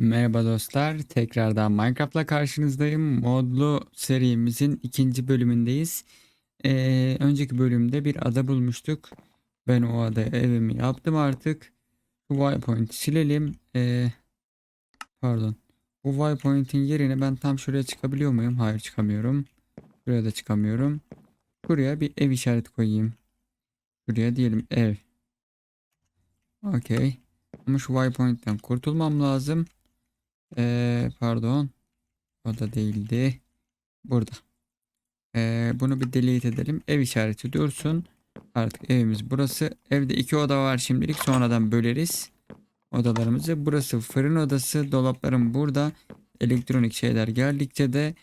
Merhaba dostlar, tekrardan Minecraft'la karşınızdayım. Modlu serimizin ikinci bölümündeyiz. Ee, önceki bölümde bir ada bulmuştuk. Ben o adaya evimi yaptım artık. Bu waypoint'i silelim. Ee, pardon. Bu waypoint'in yerine ben tam şuraya çıkabiliyor muyum? Hayır çıkamıyorum. Buraya da çıkamıyorum. Buraya bir ev işareti koyayım. Buraya diyelim ev. Okey. Ama şu waypoint'ten kurtulmam lazım. Ee, pardon. O da değildi. Burada. Ee, bunu bir delete edelim. Ev işareti dursun. Artık evimiz burası. Evde iki oda var şimdilik. Sonradan böleriz odalarımızı. Burası fırın odası. Dolaplarım burada. Elektronik şeyler geldikçe de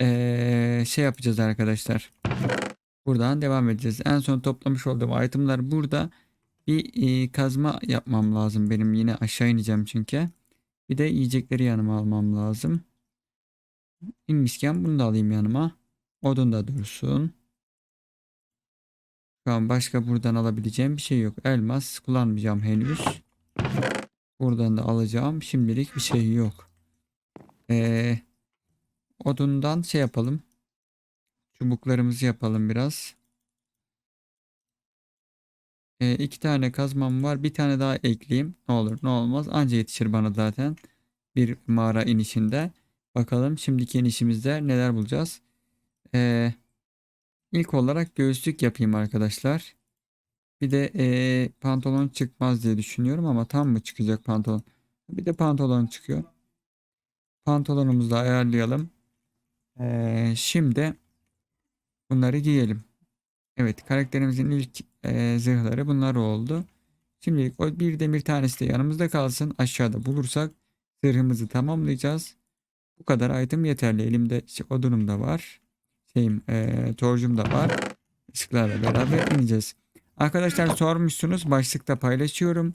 ee, şey yapacağız arkadaşlar. Buradan devam edeceğiz. En son toplamış olduğum itemler burada. Bir ee, kazma yapmam lazım. Benim yine aşağı ineceğim çünkü. Bir de yiyecekleri yanıma almam lazım. İnmişken bunu da alayım yanıma. Odun da dursun. Şu an başka buradan alabileceğim bir şey yok. Elmas kullanmayacağım henüz. Buradan da alacağım. Şimdilik bir şey yok. Ee, odundan şey yapalım. Çubuklarımızı yapalım biraz. Ee, iki tane kazmam var. Bir tane daha ekleyeyim. Ne olur ne olmaz. Anca yetişir bana zaten. Bir mağara inişinde. Bakalım şimdiki inişimizde neler bulacağız. Ee, ilk olarak göğüslük yapayım arkadaşlar. Bir de ee, pantolon çıkmaz diye düşünüyorum ama tam mı çıkacak pantolon? Bir de pantolon çıkıyor. Pantolonumuzu da ayarlayalım. Ee, şimdi bunları giyelim. Evet karakterimizin ilk ee, zırhları bunlar oldu. Şimdilik o bir demir tanesi de yanımızda kalsın. Aşağıda bulursak zırhımızı tamamlayacağız. Bu kadar item yeterli. Elimde işte odunum da var. Şeyim, ee, torcum da var. Işıklarla beraber ineceğiz. Arkadaşlar sormuşsunuz. Başlıkta paylaşıyorum.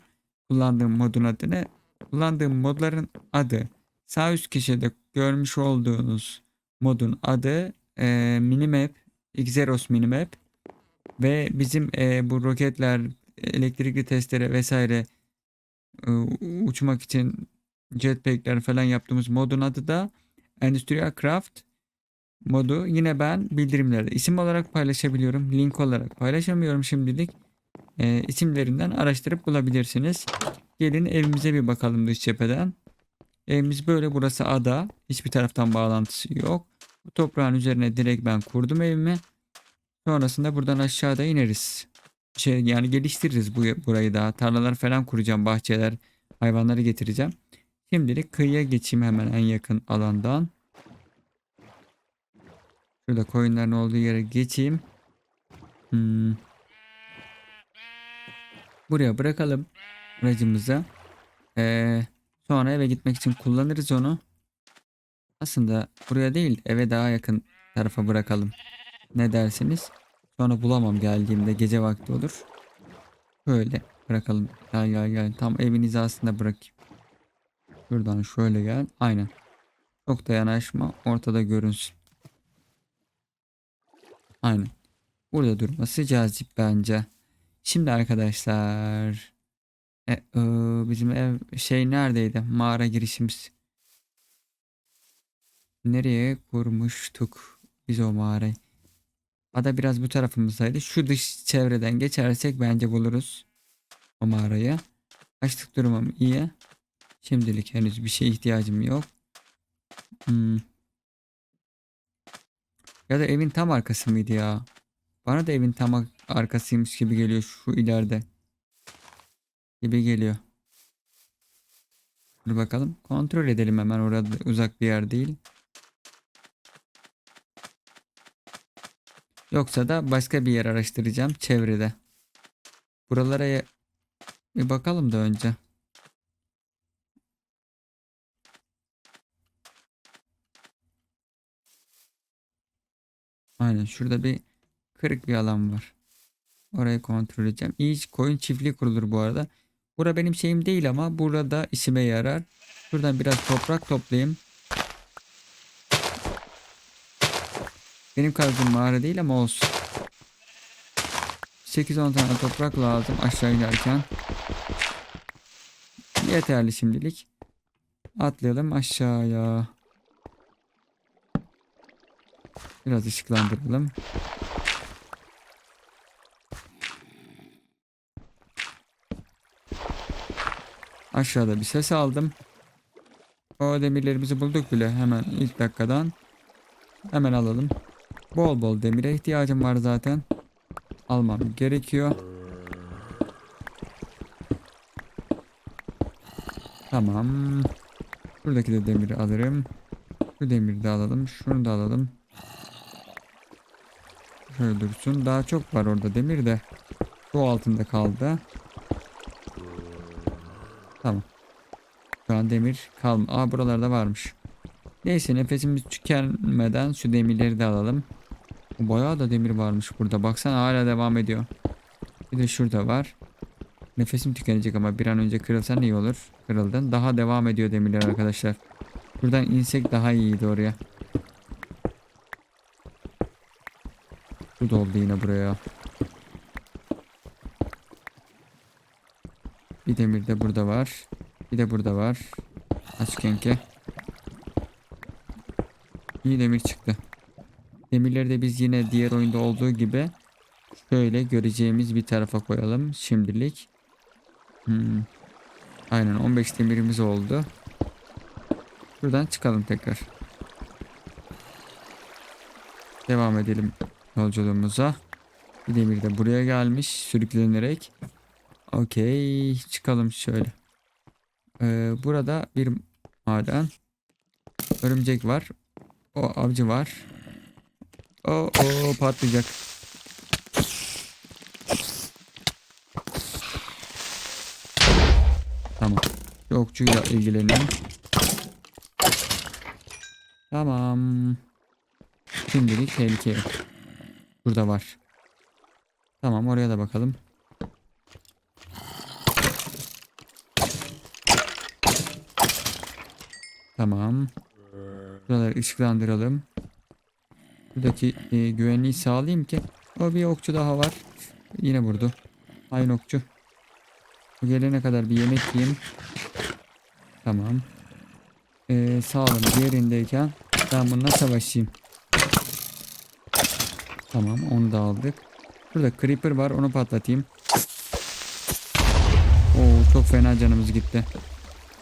Kullandığım modun adı ne? Kullandığım modların adı. Sağ üst köşede görmüş olduğunuz modun adı ee, Minimap. Xeros Minimap. Ve bizim e, bu roketler, elektrikli testere vesaire e, uçmak için jetpackler falan yaptığımız modun adı da Industrial Craft modu. Yine ben bildirimlerde isim olarak paylaşabiliyorum. Link olarak paylaşamıyorum şimdilik. E, isimlerinden araştırıp bulabilirsiniz. Gelin evimize bir bakalım dış cepheden. Evimiz böyle. Burası ada. Hiçbir taraftan bağlantısı yok. Bu toprağın üzerine direkt ben kurdum evimi. Sonrasında buradan aşağıda ineriz. Şey, yani geliştiririz bu, burayı daha. Tarlalar falan kuracağım. Bahçeler, hayvanları getireceğim. Şimdilik kıyıya geçeyim hemen en yakın alandan. Şurada koyunların olduğu yere geçeyim. Hmm. Buraya bırakalım aracımızı. Ee, sonra eve gitmek için kullanırız onu. Aslında buraya değil eve daha yakın tarafa bırakalım. Ne dersiniz? Sonra bulamam geldiğimde gece vakti olur. Böyle bırakalım. Gel gel gel. Tam evin hizasında bırakayım. Şuradan şöyle gel. Aynen. Çok da yanaşma. Ortada görünsün. Aynen. Burada durması cazip bence. Şimdi arkadaşlar. E, e, bizim ev şey neredeydi? Mağara girişimiz. Nereye kurmuştuk biz o mağarayı? Ada biraz bu tarafımızdaydı. Şu dış çevreden geçersek bence buluruz o mağarayı. Açlık durumum iyi. Şimdilik henüz bir şeye ihtiyacım yok. Hmm. Ya da evin tam arkası mıydı ya? Bana da evin tam arkasıymış gibi geliyor şu ileride. Gibi geliyor. Dur bakalım. Kontrol edelim hemen orada uzak bir yer değil. Yoksa da başka bir yer araştıracağım çevrede. Buralara bir bakalım da önce. Aynen şurada bir kırık bir alan var. Orayı kontrol edeceğim. İyi koyun çiftliği kurulur bu arada. Bura benim şeyim değil ama burada işime yarar. Şuradan biraz toprak toplayayım. Benim kazdığım mağara değil ama olsun. 8-10 tane toprak lazım aşağı inerken. Yeterli şimdilik. Atlayalım aşağıya. Biraz ışıklandıralım. Aşağıda bir ses aldım. O demirlerimizi bulduk bile hemen ilk dakikadan. Hemen alalım. Bol bol demire ihtiyacım var zaten. Almam gerekiyor. Tamam. Buradaki de demiri alırım. Bu demiri de alalım. Şunu da alalım. Şöyle dursun. Daha çok var orada demir de. Bu altında kaldı. Tamam. Şu an demir kalma. Aa buralarda varmış. Neyse nefesimiz tükenmeden şu demirleri de alalım. Bayağı da demir varmış burada. Baksana hala devam ediyor. Bir de şurada var. Nefesim tükenecek ama bir an önce kırılsan iyi olur. Kırıldın. Daha devam ediyor demirler arkadaşlar. Buradan insek daha iyiydi oraya. Bu doldu yine buraya. Bir demir de burada var. Bir de burada var. Aç kenke. İyi demir çıktı. Demirleri de biz yine diğer oyunda olduğu gibi şöyle göreceğimiz bir tarafa koyalım şimdilik. Hmm. Aynen 15 demirimiz oldu. Buradan çıkalım tekrar. Devam edelim yolculuğumuza. Bir demir de buraya gelmiş sürüklenerek. Okey çıkalım şöyle. Ee, burada bir maden. Örümcek var. O avcı var. O o patlayacak. Tamam. Okçuyla ilgilenelim. Tamam. Şimdilik tehlike yok. Burada var. Tamam oraya da bakalım. Tamam. Buraları ışıklandıralım. Buradaki e, güvenliği sağlayayım ki. O bir okçu daha var. Yine vurdu. Aynı okçu. Bu gelene kadar bir yemek yiyeyim. Tamam. Ee, sağlığım yerindeyken ben bununla savaşayım. Tamam onu da aldık. Burada creeper var onu patlatayım. Oo çok fena canımız gitti.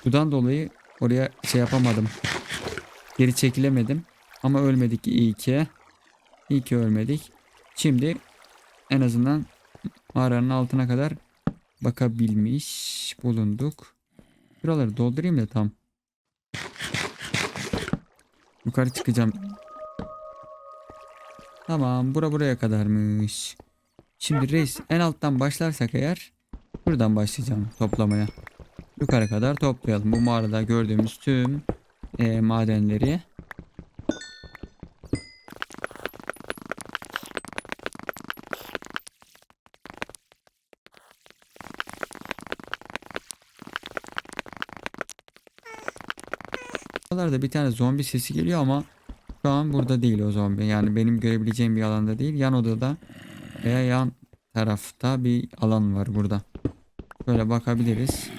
Sudan dolayı oraya şey yapamadım. Geri çekilemedim. Ama ölmedik iyi ki. İyi ki ölmedik. Şimdi en azından mağaranın altına kadar bakabilmiş bulunduk. Buraları doldurayım da tam. Yukarı çıkacağım. Tamam bura buraya kadarmış. Şimdi reis en alttan başlarsak eğer buradan başlayacağım toplamaya. Yukarı kadar toplayalım. Bu mağarada gördüğümüz tüm e, madenleri. Buralarda bir tane zombi sesi geliyor ama şu an burada değil o zombi. Yani benim görebileceğim bir alanda değil. Yan odada veya yan tarafta bir alan var burada. Böyle bakabiliriz.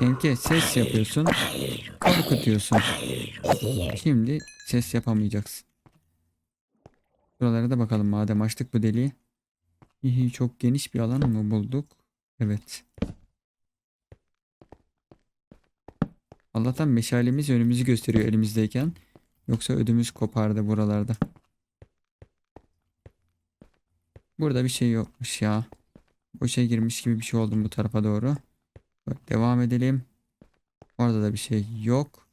Enke ses yapıyorsun. Korkutuyorsun. Şimdi ses yapamayacaksın. Buralara da bakalım madem açtık bu deliği. Çok geniş bir alan mı bulduk? Evet. Allah'tan meşalemiz önümüzü gösteriyor elimizdeyken. Yoksa ödümüz kopardı buralarda. Burada bir şey yokmuş ya. Boşa girmiş gibi bir şey oldum bu tarafa doğru. Devam edelim. Orada da bir şey yok.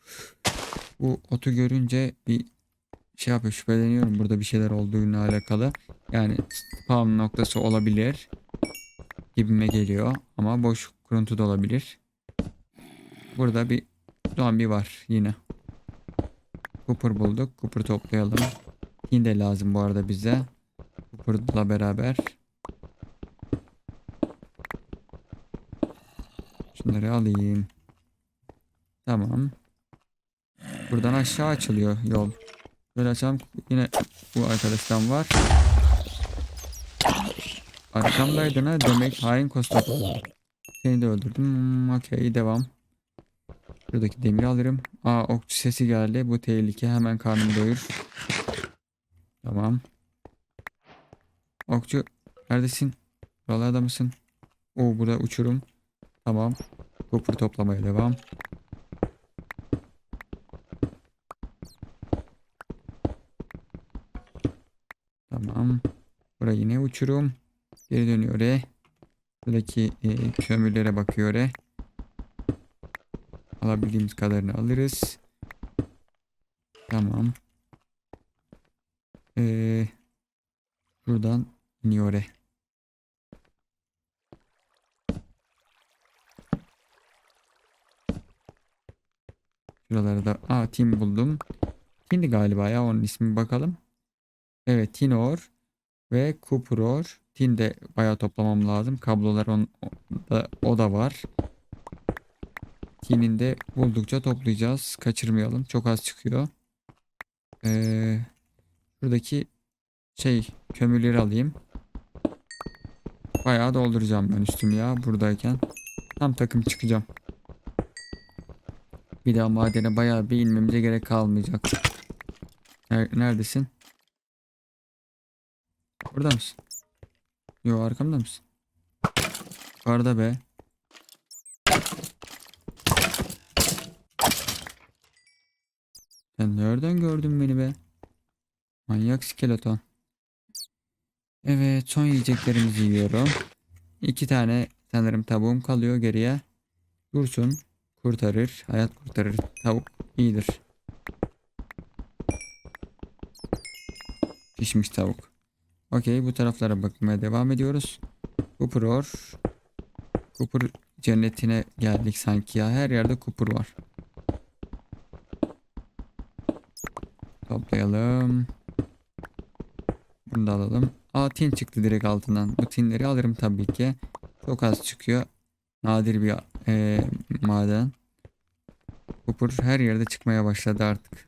Bu otu görünce bir şey yapıyor şüpheleniyorum burada bir şeyler olduğuyla alakalı. Yani spawn noktası olabilir. Gibime geliyor. Ama boş kuruntu da olabilir. Burada bir zombi var yine. Cooper bulduk. Cooper toplayalım. Yine de lazım bu arada bize. Cooper'la beraber. Şunları alayım. Tamam. Buradan aşağı açılıyor yol. Böyle açalım. Yine bu arkadaştan var. Arkamdaydın ha demek hain kostok. Seni de öldürdüm. Hmm, Okey devam. Şuradaki demiri alırım. Aa okçu sesi geldi. Bu tehlike. Hemen karnımı doyur. Tamam. Okçu neredesin? Buralarda mısın? Oo burada uçurum. Tamam. Copper toplamaya devam. Tamam. Buraya yine uçurum. Geri dönüyor oraya. Buradaki e, kömürlere bakıyor oraya. Alabildiğimiz kadarını alırız. Tamam. Ee, buradan iniyor oraya. Şuraları da aa Tim buldum. Tim'di galiba ya onun ismi bakalım. Evet Tinor ve Kupror. Tin de bayağı toplamam lazım. Kablolar on, o da, o da var. Tin'in de buldukça toplayacağız. Kaçırmayalım. Çok az çıkıyor. Ee, şuradaki şey kömürleri alayım. Bayağı dolduracağım ben üstümü ya buradayken. Tam takım çıkacağım. Bir daha madene bayağı bir inmemize gerek kalmayacak. Ner- Neredesin? Burada mısın? Yo arkamda mısın? Yukarıda be. Sen nereden gördün beni be? Manyak skeleton. Evet son yiyeceklerimizi yiyorum. İki tane sanırım tavuğum kalıyor geriye. Dursun. Kurtarır. Hayat kurtarır. Tavuk iyidir. Pişmiş tavuk. Okey bu taraflara bakmaya devam ediyoruz. Kupuror. Kupur cennetine geldik sanki ya. Her yerde kupur var. Toplayalım. Bunu da alalım. Aa tin çıktı direkt altından. Bu tinleri alırım tabii ki. Çok az çıkıyor. Nadir bir eee, maden. Kupur her yerde çıkmaya başladı artık.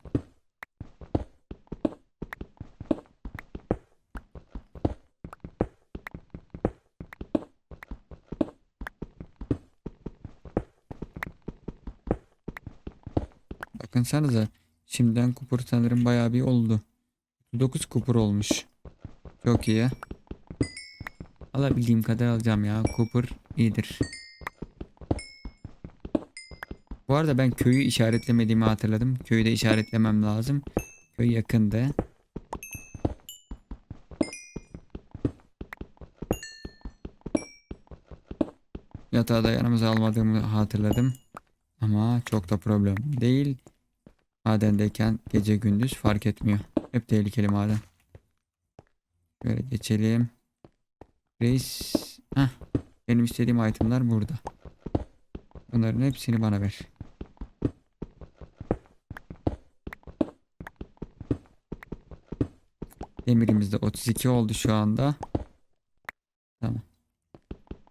Bakınsanıza. Şimdiden kupur sanırım bayağı bir oldu. 9 kupur olmuş. Çok iyi. Alabildiğim kadar alacağım ya. Kupur iyidir. Bu arada ben köyü işaretlemediğimi hatırladım. Köyü de işaretlemem lazım. Köy yakında. Yatağı da yanımıza almadığımı hatırladım. Ama çok da problem değil. Madendeyken gece gündüz fark etmiyor. Hep tehlikeli maden. Böyle geçelim. Reis. Heh, benim istediğim itemler burada. Bunların hepsini bana ver. Demirimiz de 32 oldu şu anda. Tamam.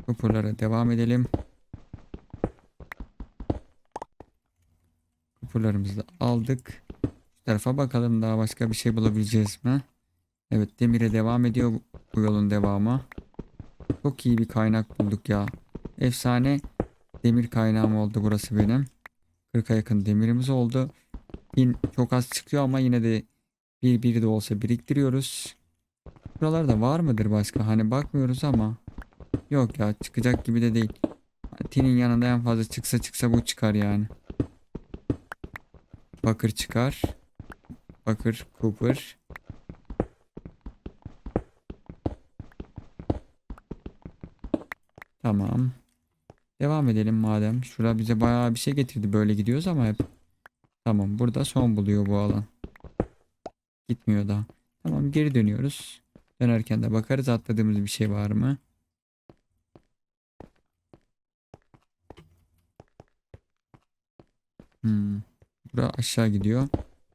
Kupurlara devam edelim. Kupurlarımızı da aldık. Şu tarafa bakalım daha başka bir şey bulabileceğiz mi? Evet demire devam ediyor bu yolun devamı. Çok iyi bir kaynak bulduk ya. Efsane demir kaynağım oldu burası benim. 40'a yakın demirimiz oldu. Bin çok az çıkıyor ama yine de bir bir de olsa biriktiriyoruz. Buralarda var mıdır başka? Hani bakmıyoruz ama. Yok ya çıkacak gibi de değil. Tinin yanında en fazla çıksa çıksa bu çıkar yani. Bakır çıkar. Bakır, Cooper. Tamam. Devam edelim madem. Şura bize bayağı bir şey getirdi. Böyle gidiyoruz ama hep. Tamam burada son buluyor bu alan. Gitmiyor daha. Tamam geri dönüyoruz. Dönerken de bakarız atladığımız bir şey var mı? Hmm. Bura aşağı gidiyor.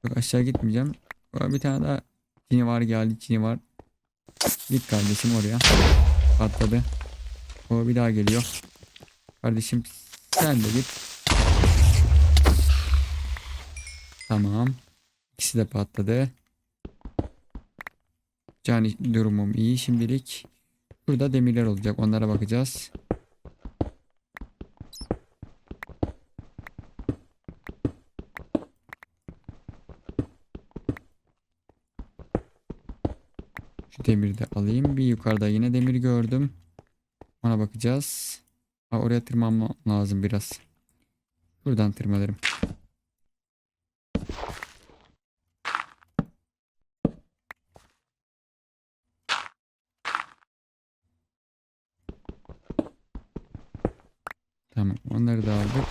Yok aşağı gitmeyeceğim. Bir tane daha cini var geldi cini var. Git kardeşim oraya. Patladı. O bir daha geliyor. Kardeşim sen de git. Tamam. İkisi de patladı. Cani durumum iyi şimdilik. Burada demirler olacak. Onlara bakacağız. Şu demiri de alayım. Bir yukarıda yine demir gördüm. Ona bakacağız. Ha, oraya tırmanmam lazım biraz. Buradan tırmanırım. Tamam onları da aldık.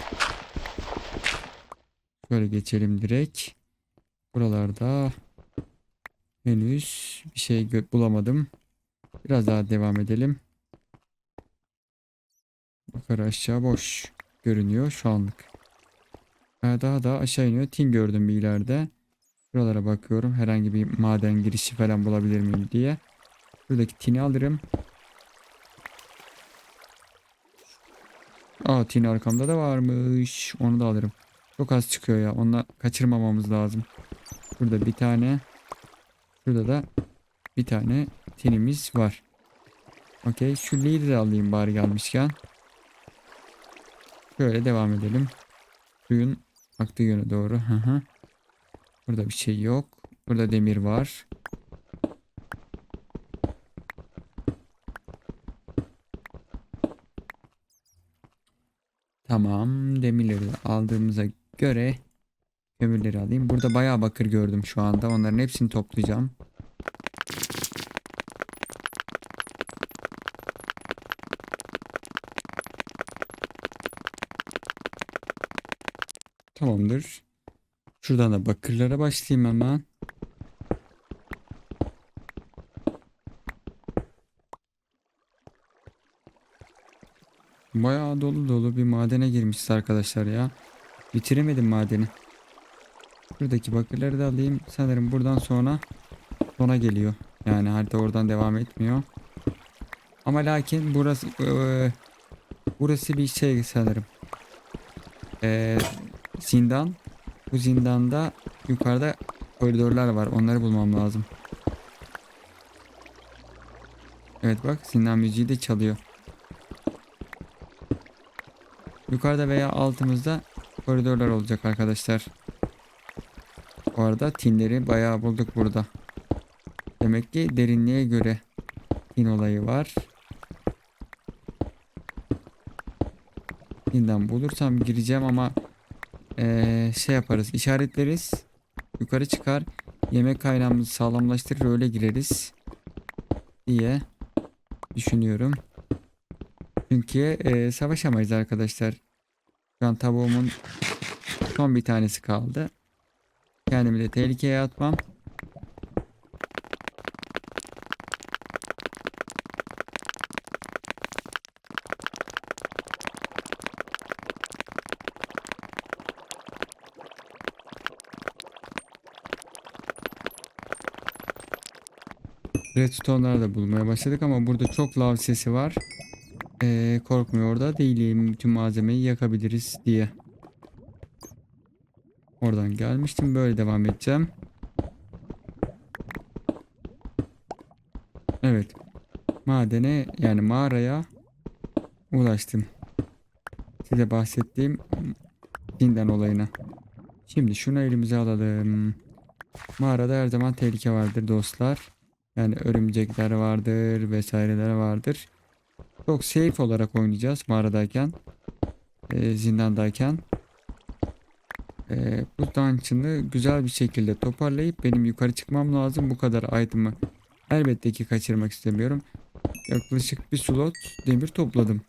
Şöyle geçelim direkt. Buralarda henüz bir şey bulamadım. Biraz daha devam edelim. Yukarı aşağı boş görünüyor şu anlık. Ee, Daha da aşağı iniyor. Tin gördüm bir ileride. Buralara bakıyorum. Herhangi bir maden girişi falan bulabilir miyim diye. Buradaki tini alırım. Aa tin arkamda da varmış. Onu da alırım. Çok az çıkıyor ya. Onu kaçırmamamız lazım. Burada bir tane. Şurada da bir tane tinimiz var. Okey. Şu lead'i de alayım bari gelmişken. Şöyle devam edelim. Suyun aktığı yöne doğru. Hı. Burada bir şey yok. Burada demir var. Tamam. Demirleri de aldığımıza göre kömürleri alayım. Burada bayağı bakır gördüm şu anda. Onların hepsini toplayacağım. Tamamdır. Şuradan da bakırlara başlayayım hemen. Bayağı dolu dolu bir madene girmişiz arkadaşlar ya. Bitiremedim madeni. Buradaki bakırları da alayım. Sanırım buradan sonra sona geliyor. Yani harita oradan devam etmiyor. Ama lakin burası eee, burası bir şey sanırım. Eee zindan. Bu zindanda yukarıda koridorlar var. Onları bulmam lazım. Evet bak zindan müziği de çalıyor. Yukarıda veya altımızda koridorlar olacak arkadaşlar. Arada tinleri bayağı bulduk burada. Demek ki derinliğe göre tin olayı var. Tinden bulursam gireceğim ama eee, şey yaparız işaretleriz. Yukarı çıkar. Yemek kaynağımızı sağlamlaştırır öyle gireriz. Diye düşünüyorum. Çünkü eee, savaşamayız arkadaşlar. Şu an tavuğumun son bir tanesi kaldı. Kendimi de tehlikeye atmam. Redstone'lar da bulmaya başladık ama burada çok lav sesi var. Ee, korkmuyor da değilim. Tüm malzemeyi yakabiliriz diye. Oradan gelmiştim. Böyle devam edeceğim. Evet. Madene yani mağaraya ulaştım. Size bahsettiğim zindan olayına. Şimdi şunu elimize alalım. Mağarada her zaman tehlike vardır dostlar. Yani örümcekler vardır vesaireler vardır. Çok safe olarak oynayacağız mağaradayken. e, zindandayken. E, bu dungeon'ı güzel bir şekilde toparlayıp benim yukarı çıkmam lazım. Bu kadar item'ı elbette ki kaçırmak istemiyorum. Yaklaşık bir slot demir topladım.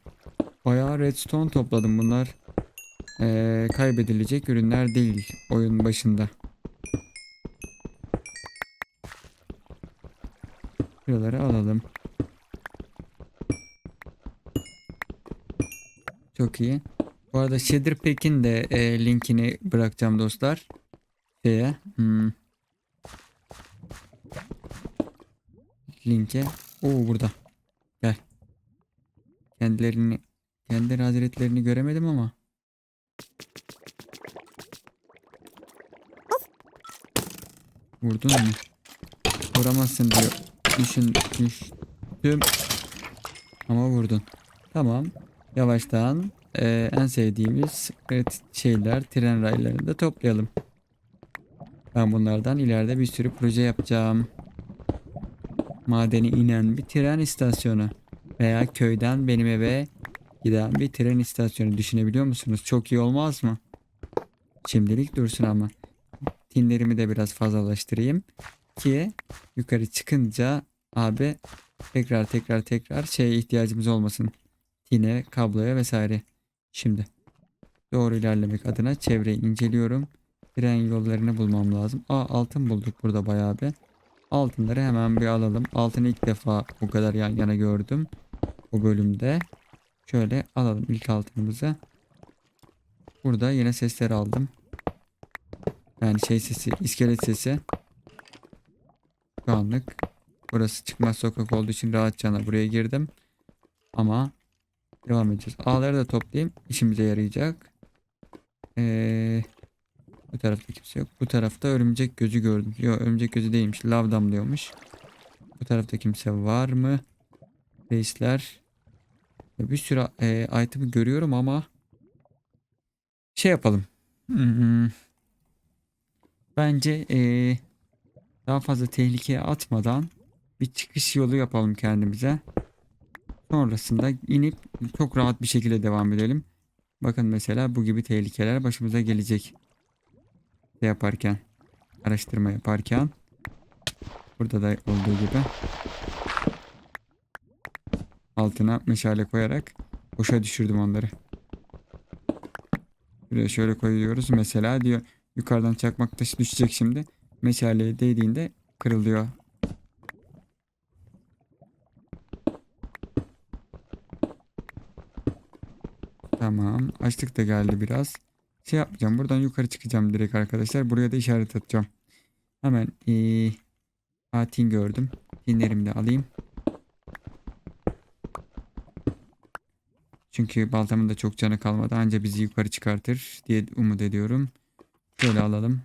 Bayağı redstone topladım bunlar. e, kaybedilecek ürünler değil oyun başında. Şuraları alalım. Çok iyi. Bu arada Shader Pack'in de e, linkini bırakacağım dostlar. Şeye. Hmm. Linke. Oo burada. Gel. Kendilerini kendileri hazretlerini göremedim ama. Vurdun mu? Vuramazsın diyor. Düşün, düştüm. Ama vurdun. Tamam. Yavaştan eee, en sevdiğimiz evet, şeyler, tren raylarını da toplayalım. Ben bunlardan ileride bir sürü proje yapacağım. madeni inen bir tren istasyonu veya köyden benim eve giden bir tren istasyonu düşünebiliyor musunuz? Çok iyi olmaz mı? Şimdilik dursun ama. Tinlerimi de biraz fazlalaştırayım ki yukarı çıkınca abi tekrar tekrar tekrar şeye ihtiyacımız olmasın. Tine, kabloya vesaire. Şimdi doğru ilerlemek adına çevreyi inceliyorum. Tren yollarını bulmam lazım. Aa altın bulduk burada bayağı bir. Altınları hemen bir alalım. Altını ilk defa bu kadar yan yana gördüm. Bu bölümde. Şöyle alalım ilk altınımızı. Burada yine sesleri aldım. Yani şey sesi, iskelet sesi. Şu anlık. Burası çıkmaz sokak olduğu için rahatça buraya girdim. Ama devam edeceğiz. Ağları da toplayayım. İşimize yarayacak. Ee, bu tarafta kimse yok. Bu tarafta örümcek gözü gördüm. Yok örümcek gözü değilmiş. Lav damlıyormuş. Bu tarafta kimse var mı? Reisler. Bir sürü e, item görüyorum ama şey yapalım. Hmm. Bence e, daha fazla tehlikeye atmadan bir çıkış yolu yapalım kendimize. Sonrasında inip çok rahat bir şekilde devam edelim. Bakın mesela bu gibi tehlikeler başımıza gelecek. Şey yaparken, araştırma yaparken. Burada da olduğu gibi. Altına meşale koyarak boşa düşürdüm onları. Buraya şöyle koyuyoruz. Mesela diyor yukarıdan çakmak taşı düşecek şimdi. Meşaleye değdiğinde kırılıyor. Tamam. Açlık da geldi biraz. Şey yapmayacağım. Buradan yukarı çıkacağım direkt arkadaşlar. Buraya da işaret atacağım. Hemen ee, tin gördüm. Tinlerimi de alayım. Çünkü baltamın da çok canı kalmadı. Anca bizi yukarı çıkartır diye umut ediyorum. Şöyle alalım.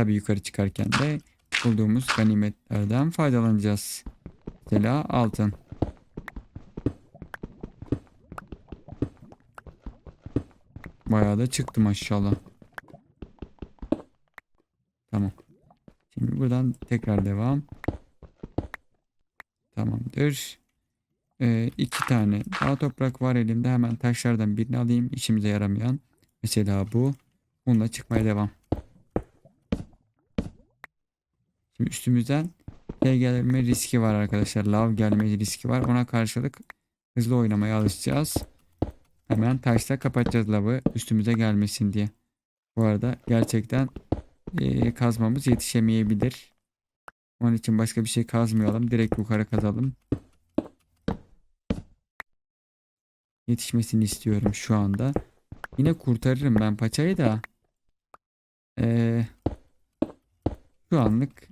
Tabii yukarı çıkarken de bulduğumuz ganimetlerden faydalanacağız. Mesela altın. Bayağı da çıktı maşallah. Tamam. Şimdi buradan tekrar devam. Tamamdır. Ee, iki tane daha toprak var elimde. Hemen taşlardan birini alayım. İşimize yaramayan. Mesela bu. Bununla çıkmaya devam. Şimdi üstümüzden şey gelme riski var arkadaşlar. Lav gelme riski var. Ona karşılık hızlı oynamaya alışacağız. Hemen taşla kapatacağız lavı üstümüze gelmesin diye. Bu arada gerçekten eee, kazmamız yetişemeyebilir. Onun için başka bir şey kazmayalım. Direkt yukarı kazalım. Yetişmesini istiyorum şu anda. Yine kurtarırım ben paçayı da. Eee, şu anlık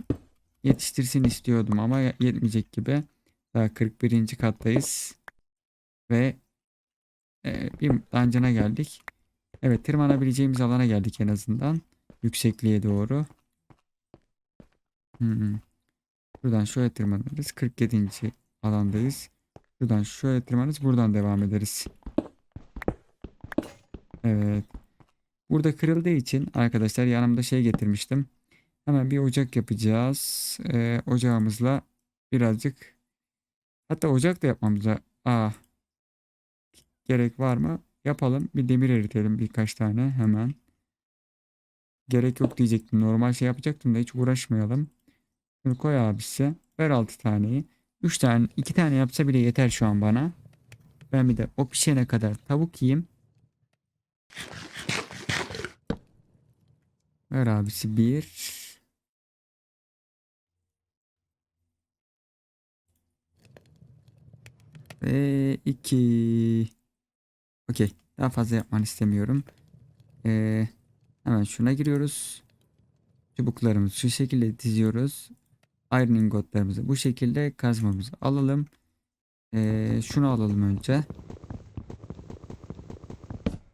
yetiştirsin istiyordum ama yetmeyecek gibi. Daha 41. kattayız. Ve ee, bir dungeon'a geldik. Evet tırmanabileceğimiz alana geldik en azından. Yüksekliğe doğru. Hmm. Buradan şöyle tırmanırız. 47. alandayız. Buradan şöyle tırmanırız. Buradan devam ederiz. Evet. Burada kırıldığı için arkadaşlar yanımda şey getirmiştim. Hemen bir ocak yapacağız. Ee, ocağımızla birazcık hatta ocak da yapmamıza Aa, Gerek var mı? Yapalım. Bir demir eritelim birkaç tane hemen. Gerek yok diyecektim. Normal şey yapacaktım da hiç uğraşmayalım. Şunu koy abisi. Ver 6 taneyi. 3 tane 2 tane yapsa bile yeter şu an bana. Ben bir de o pişene kadar tavuk yiyeyim. Ver abisi 1. Ve 2. Okey. Daha fazla yapmanı istemiyorum. Ee, hemen şuna giriyoruz. Çubuklarımızı şu şekilde diziyoruz. Iron ingotlarımızı bu şekilde kazmamızı alalım. Ee, şunu alalım önce.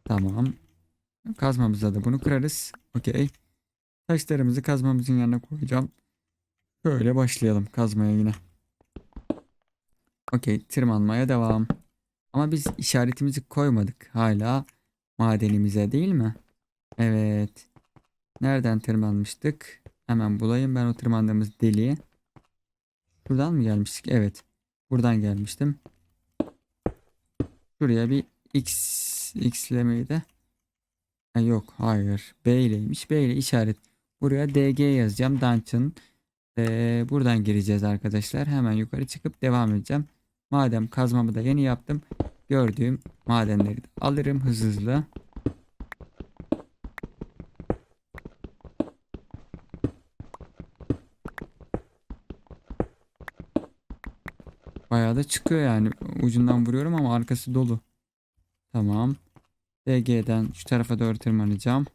Tamam. Kazmamızda da bunu kırarız. Okey. Taşlarımızı kazmamızın yanına koyacağım. Böyle başlayalım kazmaya yine. Okey tırmanmaya devam. Ama biz işaretimizi koymadık hala madenimize değil mi? Evet. Nereden tırmanmıştık? Hemen bulayım ben o tırmandığımız deliği. Buradan mı gelmiştik? Evet. Buradan gelmiştim. Şuraya bir X X'lemeyi de Ha, yok hayır. B ileymiş. B ile işaret. Buraya DG yazacağım. Dungeon. Ee, buradan gireceğiz arkadaşlar. Hemen yukarı çıkıp devam edeceğim. Madem kazmamı da yeni yaptım. Gördüğüm madenleri de alırım hızlı hızlı. Bayağı da çıkıyor yani. Ucundan vuruyorum ama arkası dolu. Tamam. DG'den şu tarafa doğru tırmanacağım.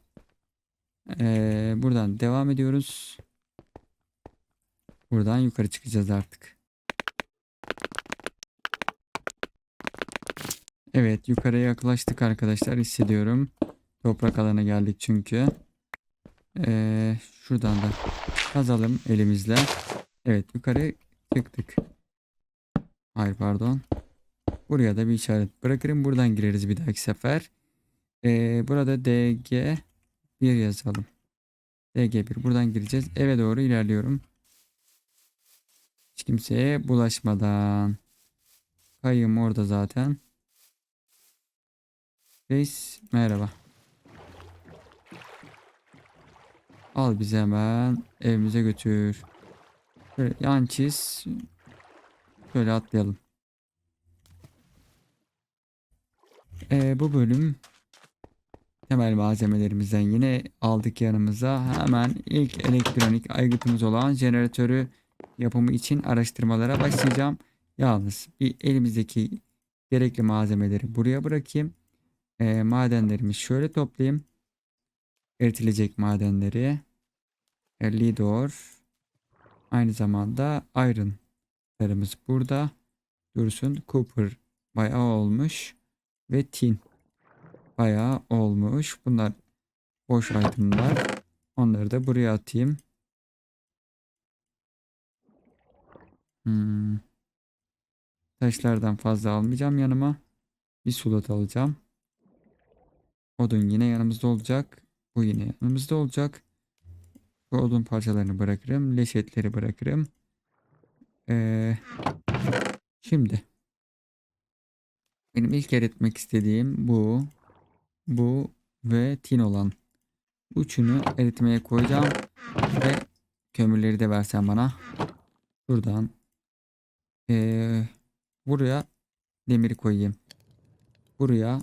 Ee, buradan devam ediyoruz. Buradan yukarı çıkacağız artık. Evet yukarıya yaklaştık arkadaşlar hissediyorum. Toprak alana geldik çünkü. Ee, şuradan da kazalım elimizle. Evet yukarı çıktık. Hayır pardon. Buraya da bir işaret bırakırım. Buradan gireriz bir dahaki sefer. Ee, burada DG 1 yazalım. DG1 buradan gireceğiz. Eve doğru ilerliyorum. Hiç kimseye bulaşmadan. Kayım orada zaten. Reis merhaba. Al bizi hemen evimize götür. Şöyle yan çiz. Şöyle atlayalım. Ee, bu bölüm temel malzemelerimizden yine aldık yanımıza. Hemen ilk elektronik aygıtımız olan jeneratörü yapımı için araştırmalara başlayacağım. Yalnız bir elimizdeki gerekli malzemeleri buraya bırakayım. Ee, madenlerimi şöyle toplayayım. Eritilecek madenleri. E, Lidor. Aynı zamanda iron'larımız burada. Dursun. Cooper bayağı olmuş. Ve tin. Bayağı olmuş. Bunlar boş itemlar. Onları da buraya atayım. Hmm. Taşlardan fazla almayacağım yanıma. Bir sulat alacağım. Odun yine yanımızda olacak. Bu yine yanımızda olacak. Bu odun parçalarını bırakırım. Leş etleri bırakırım. Ee, şimdi. Benim ilk eritmek istediğim bu. Bu ve tin olan. Üçünü eritmeye koyacağım. Ve kömürleri de versen bana. Buradan. Ee, buraya demiri koyayım. Buraya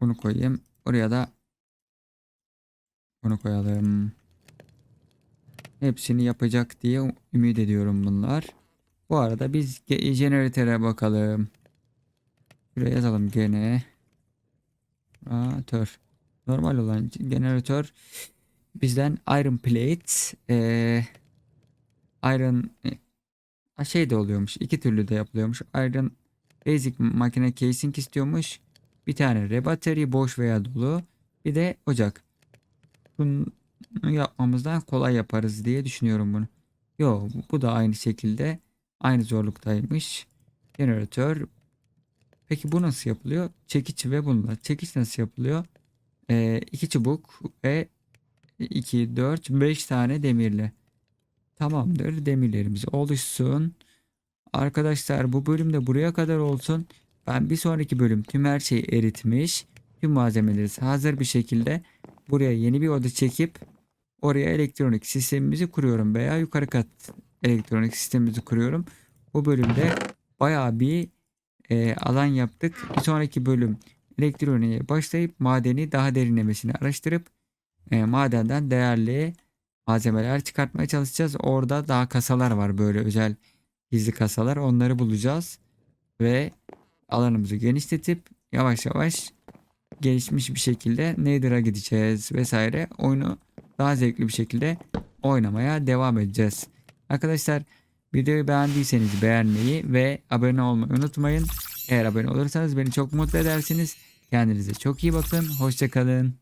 bunu koyayım. Oraya da bunu koyalım. Hepsini yapacak diye ümit ediyorum bunlar. Bu arada biz ge- jeneratöre bakalım. Şuraya yazalım gene. Jeneratör. Normal olan jeneratör bizden iron plate eee iron e, şey de oluyormuş. iki türlü de yapılıyormuş. Iron basic makine casing istiyormuş. Bir tane rebattery boş veya dolu. Bir de ocak. Bunu yapmamızdan kolay yaparız diye düşünüyorum bunu. Yo bu da aynı şekilde aynı zorluktaymış. Jeneratör. Peki bu nasıl yapılıyor? Çekiç ve bununla. Çekiç nasıl yapılıyor? Ee, iki çubuk ve 2, 4, 5 tane demirle. Tamamdır. Demirlerimiz oluşsun. Arkadaşlar bu bölümde buraya kadar olsun. Ben bir sonraki bölüm tüm her şeyi eritmiş. Tüm malzemeleri hazır bir şekilde buraya yeni bir oda çekip oraya elektronik sistemimizi kuruyorum veya yukarı kat elektronik sistemimizi kuruyorum. Bu bölümde bayağı bir e, alan yaptık. Bir sonraki bölüm elektroniğe başlayıp madeni daha derinlemesine araştırıp e, madenden değerli malzemeler çıkartmaya çalışacağız. Orada daha kasalar var böyle özel gizli kasalar. Onları bulacağız ve alanımızı genişletip yavaş yavaş gelişmiş bir şekilde Nether'a gideceğiz vesaire. Oyunu daha zevkli bir şekilde oynamaya devam edeceğiz. Arkadaşlar videoyu beğendiyseniz beğenmeyi ve abone olmayı unutmayın. Eğer abone olursanız beni çok mutlu edersiniz. Kendinize çok iyi bakın. Hoşçakalın.